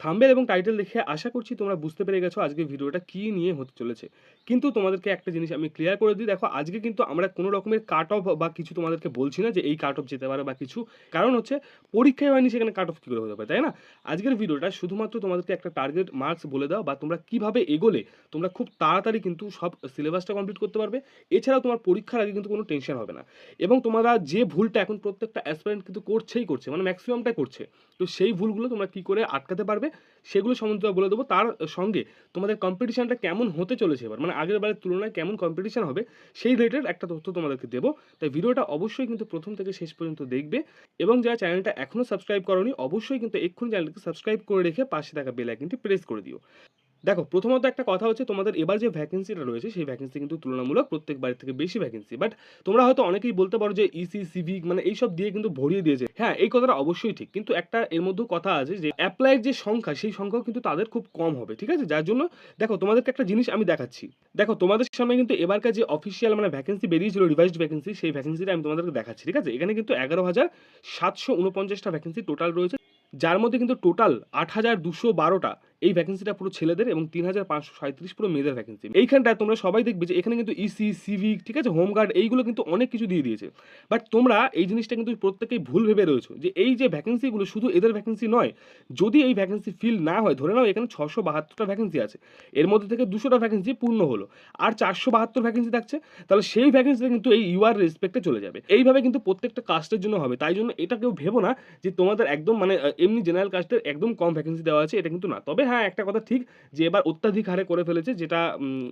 Thumbnail এবং title দেখে আশা করছি তোমরা বুঝতে পেরে গেছো আজকে ভিডিওটা কী নিয়ে হতে চলেছে। কিন্তু তোমাদেরকে একটা জিনিস আমি ক্লিয়ার করে দিই, দেখো আজকে কিন্তু আমরা কোনো রকমের কাট অফ বা কিছু তোমাদেরকে বলছি না যে এই কাট অফ যেতে পারে বা কিছু। কারণ হচ্ছে পরীক্ষায় হয়নি সেখানে কাট অফ কী করে হতে পারে, তাই না? আজকের ভিডিওটা শুধুমাত্র তোমাদেরকে একটা টার্গেট মার্কস বলে দাও বা তোমরা কীভাবে এগোলে তোমরা খুব তাড়াতাড়ি কিন্তু সব সিলেবাসটা কমপ্লিট করতে পারবে। এছাড়াও তোমার পরীক্ষার আগে কিন্তু কোনো টেনশন হবে না। এবং তোমরা যে ভুলটা এখন প্রত্যেকটা অ্যাসপিরেন্ট কিন্তু করছেই করছে মানে ম্যাক্সিমামটাই করছে। তো সেই ভুলগুলো তোমরা কী করে আটকাতে পারবে? সেগুলো সম্বন্ধে বলে দেবো। তার সঙ্গে তোমাদের কম্পিটিশানটা কেমন হতে চলেছে এবার মানে আগের বারের তুলনায় কেমন কম্পিটিশান হবে, সেই রিলেটেড একটা তথ্য তোমাদেরকে দেবো। তাই ভিডিওটা অবশ্যই কিন্তু প্রথম থেকে শেষ পর্যন্ত দেখবে এবং যারা চ্যানেলটা এখনও সাবস্ক্রাইব করনি, অবশ্যই কিন্তু এক্ষুনি চ্যানেলকে সাবস্ক্রাইব করে রেখে পাশে থাকা বেল আইকনটি প্রেস করে দিও। দেখো, প্রথমত একটা কথা হচ্ছে তোমাদের এবার যে ভ্যাকেন্সিটা রয়েছে, সেই ভ্যাকেন্সি কিন্তু তুলনামূলক প্রত্যেক বাড়ির থেকে বেশি ভ্যাকেন্সি বাট তোমরা হয়তো অনেকেই বলতে পারো যে ইসি সিভিক মানে এইসব দিয়ে কিন্তু ভরিয়ে দিয়েছে। হ্যাঁ এই কথাটা অবশ্যই ঠিক। কিন্তু একটা এর মধ্যেও কথা আছে যে অ্যাপ্লাইয়ের যে সংখ্যা, সেই সংখ্যাও কিন্তু তাদের খুব কম হবে, ঠিক আছে? যার জন্য, দেখো, তোমাদেরকে একটা জিনিস আমি দেখাচ্ছি। দেখো, তোমাদের সামনে কিন্তু এবারকার যে অফিসিয়াল মানে ভ্যাকেন্সি বেরিয়েছিল রিভাইসড ভ্যাকেন্সি সেই ভ্যাকেন্সিটা আমি তোমাদেরকে দেখাচ্ছি, ঠিক আছে? এখানে কিন্তু এগারো হাজার সাতশো উনপঞ্চাশটা ভ্যাকেন্সি টোটাল রয়েছে। যার মধ্যে কিন্তু টোটাল আট হাজার দুশো বারোটা এই ভ্যাকেন্সিটা পুরো ছেলেদের এবং তিন হাজার পাঁচশো সাঁত্রিশ পুরো মেয়েদের ভ্যাকেন্সি এইখানটায় তোমরা সবাই দেখবে যে এখানে কিন্তু ইসি সিভিক ঠিক আছে? হোমগার্ড এইগুলো কিন্তু অনেক কিছু দিয়ে দিয়েছে। বাট তোমরা এই জিনিসটা কিন্তু প্রত্যেকেই ভুল ভেবে রয়েছো যে এই যে ভ্যাকেন্সিগুলো শুধু এদের ভ্যাকেন্সি নয়, যদি এই ভ্যাকেন্সি ফিল না হয়, ধরে নাও এখানে ছশো বাহাত্তরটা ভ্যাকেন্সি আছে, এর মধ্যে থেকে দুশোটা ভ্যাকেন্সি পূর্ণ হলো, আর চারশো বাহাত্তর ভ্যাকেন্সি থাকছে, তাহলে সেই ভ্যাকেন্সিটা কিন্তু এই ইউআর রেসপেক্টে চলে যাবে। এইভাবে কিন্তু প্রত্যেকটা কাস্টের জন্য হবে, তাই জন্য এটা কেউ ভেবো না যে তোমাদের একদম মানে এমনি জেনারেল কাস্টের একদম কম ভ্যাকেন্সি দেওয়া আছে, এটা কিন্তু না। তবে হ্যাঁ একটা কথা ঠিক যে এবার অত্যাধিক হারে করে ফেলেছে যেটা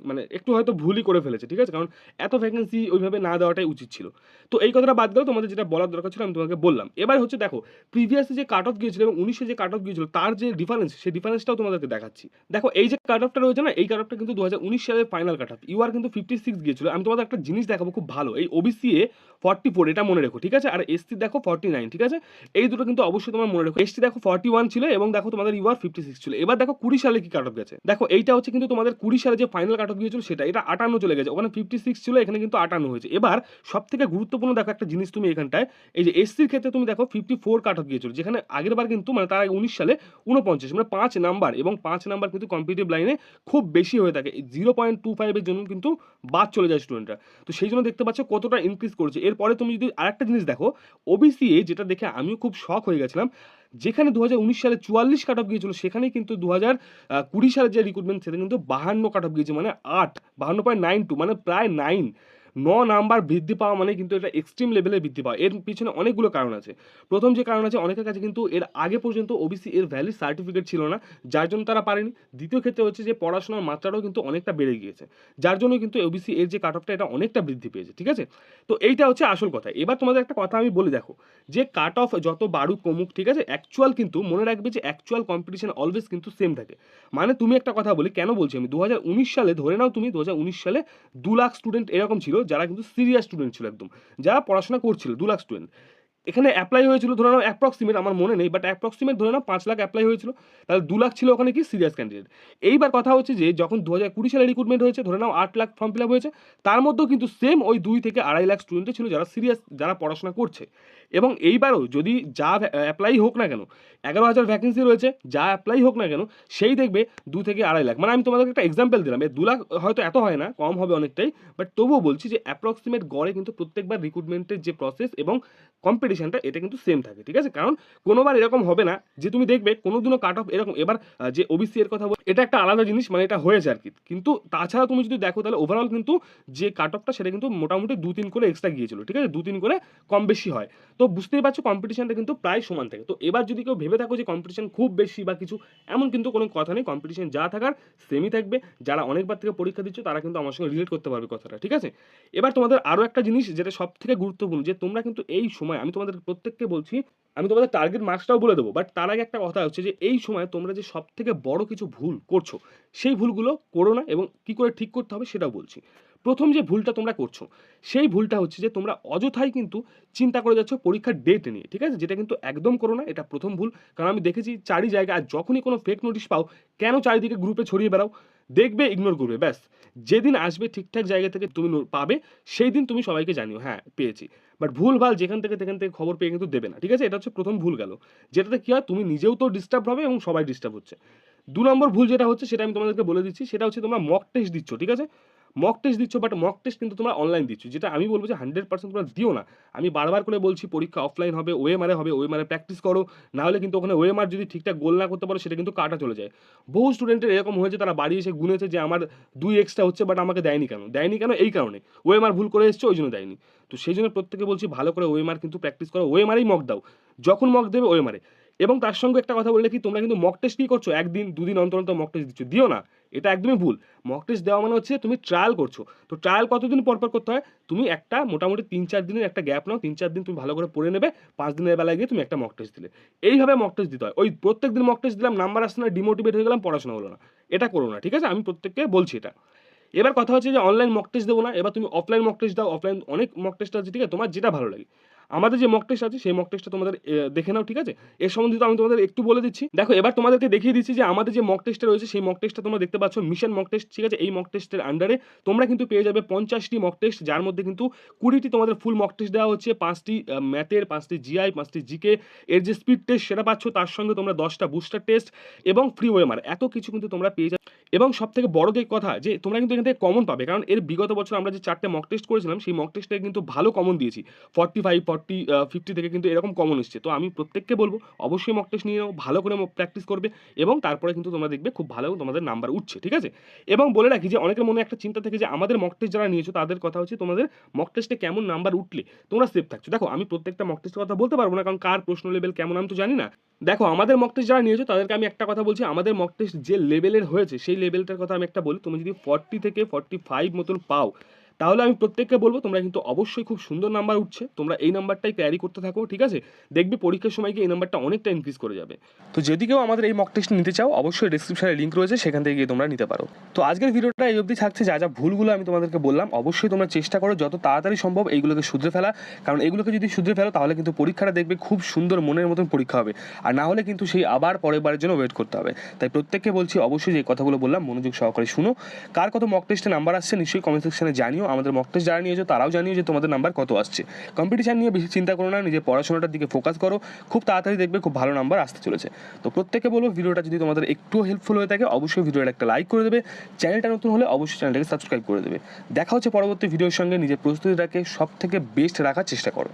মানে একটু হয়তো ভুলই করে ফেলেছে, ঠিক আছে? কারণ এত ভ্যাকেন্সি ওইভাবে না দেওয়াটাই উচিত ছিল। তো এই কথাটা বাদ গেল, তোমাদের যেটা বলার দরকার ছিল আমি তোমাকে বললাম। এবার হচ্ছে দেখো প্রিভিয়াসে যে কাট অফ গিয়েছিল এবং উনিশে যে কাট অফ গিয়েছিল, তার যে ডিফারেন্স সেই ডিফারেন্সটাও তোমাদেরকে দেখাচ্ছি। দেখো, এই যে কাট অফটা রয়েছে না, এই কাট অফটা কিন্তু দু হাজার উনিশ সালের ফাইনাল কাট অফ ইউআর কিন্তু ফিফটি সিক্স গিয়েছিল। আমি তোমাদের একটা জিনিস দেখাবো খুব ভালো, এই ওবিসি এ ফর্টি ফোর এটা মনে রেখো, ঠিক আছে? আর এসটি দেখো ফর্টি নাইন ঠিক আছে? এই দুটো কিন্তু অবশ্যই তোমার মনে রেখো। এসটি দেখো ফর্টি ওয়ান ছিল এবং দেখো তোমাদের ইউআর ফিফটি সিক্স ছিল। এবার দেখো কুড়ি সালে কি কাট অফ গেছে? দেখো এইটা হচ্ছে কিন্তু তোমাদের কুড়ি সালে যে ফাইনাল কাট অফ গিয়েছিল সেটা, এটা আটান্ন চলে গেছে। ওখানে ফিফটি সিক্স ছিল, এখানে কিন্তু আটান্ন হয়েছে। এবার সব থেকে গুরুত্বপূর্ণ দেখো একটা জিনিস তুমি এখানটায়, এই যে এসসির ক্ষেত্রে তুমি দেখো ফিফটি ফোর কাট অফ গিয়েছিল, যেখানে আগের বার কিন্তু মানে তার আগে উনিশ সালে উনপঞ্চাশ মানে পাঁচ নাম্বার এবং পাঁচ নাম্বার কিন্তু কম্পিটিভ লাইনে খুব বেশি হয়ে থাকে। জিরো পয়েন্ট টু ফাইভের জন্য কিন্তু বাদ চলে যায় স্টুডেন্টরা তো সেই জন্য দেখতে পাচ্ছ কতটা ইনক্রিজ করেছে। এরপরে তুমি যদি আরেকটা জিনিস দেখো ওবিসি যেটা দেখে আমিও খুব শখ হয়ে গেছিলাম যেখানে দু হাজার উনিশ সালে চুয়াল্লিশ কাট অফ গিয়েছিল সেখানে কিন্তু দু হাজার কুড়ি সালের যে রিক্রুটমেন্ট সেটা কিন্তু বাহান্ন কাট অফ গিয়েছে মানে আট, বাহান্ন পয়েন্ট নাইন টু মানে প্রায় নাইন ন নাম্বার বৃদ্ধি পাওয়া মানে কিন্তু এটা এক্সট্রিম লেভেলে বৃদ্ধি পাওয়া। এর পিছনে অনেকগুলো কারণ আছে। প্রথম যে কারণ আছে, অনেকের কাছে কিন্তু এর আগে পর্যন্ত ওবিসি এর ভ্যালিড সার্টিফিকেট ছিল না, যার জন্য তারা পারেনি। দ্বিতীয় ক্ষেত্রে হচ্ছে যে পড়াশোনার মাত্রাটাও কিন্তু অনেকটা বেড়ে গিয়েছে। যার জন্য কিন্তু ওবিসি এর যে কাট অফটা এটা অনেকটা বৃদ্ধি পেয়েছে, ঠিক আছে? তো এইটা হচ্ছে আসল কথা। এবার তোমাদের একটা কথা আমি বলে দেখো, যে কাট অফ যত বাড়ুক, কমুক, ঠিক আছে? অ্যাকচুয়াল কিন্তু মনে রাখবে যে অ্যাকচুয়াল কম্পিটিশন অলওয়েজ কিন্তু সেম থাকে। মানে তুমি একটা কথা বলি, কেন বলছি আমি? দু হাজার উনিশ সালে, ধরে নাও তুমি দু হাজার উনিশ সালে দু লাখ স্টুডেন্ট এরকম ছিল যারা কিন্তু সিরিয়াস স্টুডেন্ট ছিল একদম, যারা পড়াশোনা করছিল, দু লাখ স্টুডেন্ট এখানে অ্যাপ্লাই হয়েছিল ধরে নাও অ্যাপ্রক্সিমেট আমার মনে নেই বাট অ্যাপ্রক্সিমেট ধরে নাও পাঁচ লাখ অ্যাপ্লাই হয়েছিল, তাহলে দু লাখ ছিল ওখানে কি সিরিয়াস ক্যান্ডিডেট এইবার কথা হচ্ছে যে, যখন দু হাজার কুড়ি সালে রিক্রুটমেন্ট হয়েছে, ধরে নাও আট লাখ ফর্ম ফিল আপ হয়েছে, তার মধ্যেও কিন্তু সেম ওই দুই থেকে আড়াই লাখ স্টুডেন্টে ছিল যারা সিরিয়াস যারা পড়াশোনা করছে। এবং এইবারও যদি যা অ্যাপ্লাই হোক না কেন, এগারো হাজার ভ্যাকেন্সি রয়েছে, যা অ্যাপ্লাই হোক না কেন, সেই দেখবে দু থেকে আড়াই লাখ। মানে আমি তোমাদেরকে একটা এক্সাম্পল দিলাম দু লাখ হয়তো এত হয় না, কম হবে অনেকটাই বাট তবুও বলছি যে অ্যাপ্রক্সিমেট গড়ে কিন্তু প্রত্যেকবার রিক্রুটমেন্টের যে প্রসেস এবং কম্পিটিশানটা এটা কিন্তু সেম থাকে, ঠিক আছে? কারণ কোনোবার এরকম হবে না যে তুমি দেখবে কোনোদিনও কাট অফ এরকম। এবার যে ওবিসি এর কথা বল এটা একটা আলাদা জিনিস মানে এটা হয়েছে আর কি। কিন্তু তাছাড়া তুমি যদি দেখো, তাহলে ওভারঅল কিন্তু যে কাট অফটা সেটা কিন্তু মোটামুটি দু তিন করে এক্সট্রা গিয়েছিল, ঠিক আছে? দু তিন করে কম বেশি হয়। তো বুঝতেই পারছ কম্পিটিশনটা কিন্তু প্রায় সমান থাকে। তো এবার যদি কেউ ভেবে থাকো যে কম্পিটিশন খুব বেশি বা কিছু, এমন কিন্তু কোনো কথা নেই। কম্পিটিশন যা থাকার সেমই থাকবে। যারা অনেকবার থেকে পরীক্ষা দিচ্ছ, তারা কিন্তু আমার সঙ্গে রিলেট করতে পারবে কথাটা, ঠিক আছে? এবার তোমাদের আরও একটা জিনিস যেটা সব থেকে গুরুত্বপূর্ণ, যে তোমরা কিন্তু এই সময়, আমি তোমাদের প্রত্যেককে বলছি, আমি তোমাদের টার্গেট মার্কসটাও বলে দেবো বাট তার আগে একটা কথা হচ্ছে যে এই সময় তোমরা যে সব থেকে বড় কিছু ভুল করছ, সেই ভুলগুলো করো না এবং কি করে ঠিক করতে হবে সেটাও বলছি। প্রথম যে ভুলটা তোমরা করছ, সেই ভুলটা হচ্ছে যে তোমরা অযথাই কিন্তু চিন্তা করে যাচ্ছ পরীক্ষার ডেট নিয়ে, ঠিক আছে? যেটা কিন্তু একদম করো না, এটা প্রথম ভুল। কারণ আমি দেখেছি চারি জায়গায়, আর যখনই কোনো ফেক নোটিশ পাও, কেন চারিদিকে গ্রুপে ছড়িয়ে বেড়াও? দেখবে ইগনোর করবে, ব্যাস। যেদিন আসবে ঠিকঠাক জায়গা থেকে তুমি পাবে, সেই দিন তুমি সবাইকে জানিও হ্যাঁ পেয়েছি। বাট ভুল ভালো যেখান থেকে, সেখান থেকে খবর পেয়ে কিন্তু দেবে না, ঠিক আছে? এটা হচ্ছে প্রথম ভুল গেল। যেটাতে কি হয়? তুমি নিজেও তো ডিস্টার্ব হবে এবং সবাই ডিস্টার্ব হচ্ছে। দু নম্বর ভুল যেটা হচ্ছে, সেটা আমি তোমাদেরকে বলে দিচ্ছি, সেটা হচ্ছে তোমরা মক টেস্ট দিচ্ছ, ঠিক আছে? মক টেস্ট দিচ্ছ বাট মক টেস্ট কিন্তু তোমরা অনলাইন দিচ্ছ, যেটা আমি বলব যে হান্ড্রেড পার্সেন্ট তোমরা দিও না। আমি বারবার করে বলছি, পরীক্ষা অফলাইন হবে ওএমআরে হবে ওএমআরে প্র্যাকটিস করো না হলে কিন্তু ওখানে ওএমআর যদি ঠিকঠাক গোল না করতে পারো, সেটা কিন্তু কাটা চলে যায়। বহু স্টুডেন্টের এরকম হয়েছে, তারা বাড়ি এসে গুনেছে যে আমার দুই এক্সট্রা হচ্ছে বাট আমাকে দেয়নি কেন? দেয়নি কেন? এই কারণে। ওএমআর ভুল করে এসছে, ওই জন্য দেয়নি। তো সেই জন্য প্রত্যেকে বলছি, ভালো করে ওএমআর কিন্তু প্র্যাকটিস করো ওএমআরেই মক দাও। যখন মক দেবে ওএমআরে এবং তার সঙ্গে একটা কথা বললে কি, তোমরা কিন্তু মক টেস্ট কি করছ? একদিন, দুদিন অন্তর অন্তর মক টেস্ট দিচ্ছ। দিও না। এটা একদমই ভুল। মক টেস্ট দেওয়া মানে হচ্ছে তুমি ট্রায়াল করছ। তো ট্রায়াল কতদিন পর পর করতে হয়? তুমি একটা মোটামুটি তিন চার দিনের একটা গ্যাপ নাও। তিন চার দিন তুমি ভালো করে পড়ে নেবে। পাঁচ দিনের বেলায় গিয়ে তুমি একটা মক টেস্ট দিলে। এইভাবে মক টেস্ট দিতে হয়। ওই প্রত্যেক দিন মক টেস্ট দিলাম নাম্বার আসছে না ডিমোটিভেট হয়ে গেলাম, পড়াশোনা হলো না। এটা করো না, ঠিক আছে? আমি প্রত্যেককে বলছি এটা। এবার কথা হচ্ছে যে অনলাইন মক টেস্ট দেবো না। এবার তুমি অফলাইন মক টেস্ট দাও। অফলাইন অনেক মক টেস্ট আছে, ঠিক আছে? তোমার যেটা ভালো লাগে। আমাদের যে মক টেস্ট আছে, সেই মক টেস্টটা তোমাদের দেখে নাও, ঠিক আছে? এর সম্বন্ধিত আমি তোমাদের একটু বলে দিচ্ছি। দেখো, এবার তোমাদেরকে দেখিয়ে দিচ্ছি যে আমাদের যে মক টেস্টটা রয়েছে, সেই মক টেস্টটা তোমরা দেখতে পাচ্ছ মিশন মক টেস্ট ঠিক আছে? এই মক টেস্টের আন্ডারে তোমরা কিন্তু পেয়ে যাবে পঞ্চাশটি মক টেস্ট যার মধ্যে কিন্তু কুড়িটি তোমাদের ফুল মক টেস্ট দেওয়া হচ্ছে, পাঁচটি ম্যাথের পাঁচটি জিআই পাঁচটি জিকে এর যে স্পিড টেস্ট সেটা পাচ্ছ, তার সঙ্গে তোমরা দশটা বুস্টার টেস্ট এবং ফ্রি ওয়েমার এত কিছু কিন্তু তোমরা পেয়ে যাবে। এবং সব থেকে বড় যে কথা, যে তোমরা কিন্তু এখান থেকে কমন পাবে। কারণ এর বিগত বছর আমরা যে চারটে মক টেস্ট করেছিলাম, সেই মক টেস্টে কিন্তু ভালো কমন দিয়েছি। ফর্টি ফাইভ ফর্টি ফিফটি থেকে কিন্তু এরকম কমন এসছে। তো আমি প্রত্যেককে বলব, অবশ্যই মক টেস্ট নিয়ে ভালো করে প্র্যাকটিস করবে এবং তারপরে কিন্তু তোমরা দেখবে খুব ভালো তোমাদের নাম্বার উঠছে, ঠিক আছে? এবং বলে রাখি যে অনেকের মনে একটা চিন্তা থেকে যে আমাদের মক টেস্ট যারা নিয়েছো, তাদের কথা হচ্ছে তোমাদের মক টেস্টে কেমন নাম্বার উঠলে? তোমরা সেফ থাকছো। দেখো, আমি প্রত্যেকটা মক টেস্টের কথা বলতে পারব না, কারণ কার প্রশ্ন লেভেল কেমন আমি তো জানি না। দেখো, আমাদের মক টেস্ট যারা নিয়েছো, তাদেরকে আমি একটা কথা বলছি, আমাদের মক টেস্ট যে লেভেলের হয়েছে, সেই লেভেলটার কথা আমি একটা বলি, তুমি যদি ফর্টি থেকে ফর্টি ফাইভ মতন পাও তাহলে আমি প্রত্যেককে বলব, তোমরা কিন্তু অবশ্যই খুব সুন্দর নাম্বার উঠছে। তোমরা এই নাম্বারটাই ক্যারি করতে থাকো, ঠিক আছে? দেখবে পরীক্ষার সময় গিয়ে এই নাম্বারটা অনেকটা ইনক্রিজ করে যাবে। তো যদি কেউ আমাদের এই মক টেস্ট নিতে চাও, অবশ্যই ডিসক্রিপশনে লিঙ্ক রয়েছে, সেখান থেকে গিয়ে তোমরা নিতে পারো। তো আজকের ভিডিওটা এই অবধি থাকছে। যা যা ভুলগুলো আমি তোমাদেরকে বললাম, অবশ্যই তোমরা চেষ্টা করো, যত তাড়াতাড়ি সম্ভব এইগুলোকে শুধরে ফেলা। কারণ এগুলোকে যদি শুধরে ফেলো, তাহলে কিন্তু পরীক্ষাটা দেখবে খুব সুন্দর মনের মতন পরীক্ষা হবে। আর না হলে কিন্তু সেই আবার পরের বারের জন্য ওয়েট করতে হবে। তাই প্রত্যেককে বলছি, অবশ্যই যে কথাগুলো বললাম, মনোযোগ সহকারে শুনো। কার কত মক টেস্টে নাম্বার আসছে, নিশ্চয়ই কমেন্ট সেকশনে জানিও। আমাদের মক টেস্ট যারা নিয়েছো, তারাও জানিও যে তোমাদের নাম্বার কত আসছে। কম্পিটিশান নিয়ে বেশি চিন্তা করো না, নিজের পড়াশোনাটার দিকে ফোকাস করো। খুব তাড়াতাড়ি দেখবে খুব ভালো নাম্বার আসতে চলেছে। তো প্রত্যেকে বলো, ভিডিওটা যদি তোমাদের একটু হেল্পফুল হয়ে থাকে, অবশ্যই ভিডিওটা একটা লাইক করে দেবে। চ্যানেলটা নতুন হলে অবশ্যই চ্যানেলটাকে সাবস্ক্রাইব করে দেবে। দেখা হচ্ছে পরবর্তী ভিডিওর সঙ্গে, নিজের প্রস্তুতিটাকে সব থেকে বেস্ট রাখার চেষ্টা করো।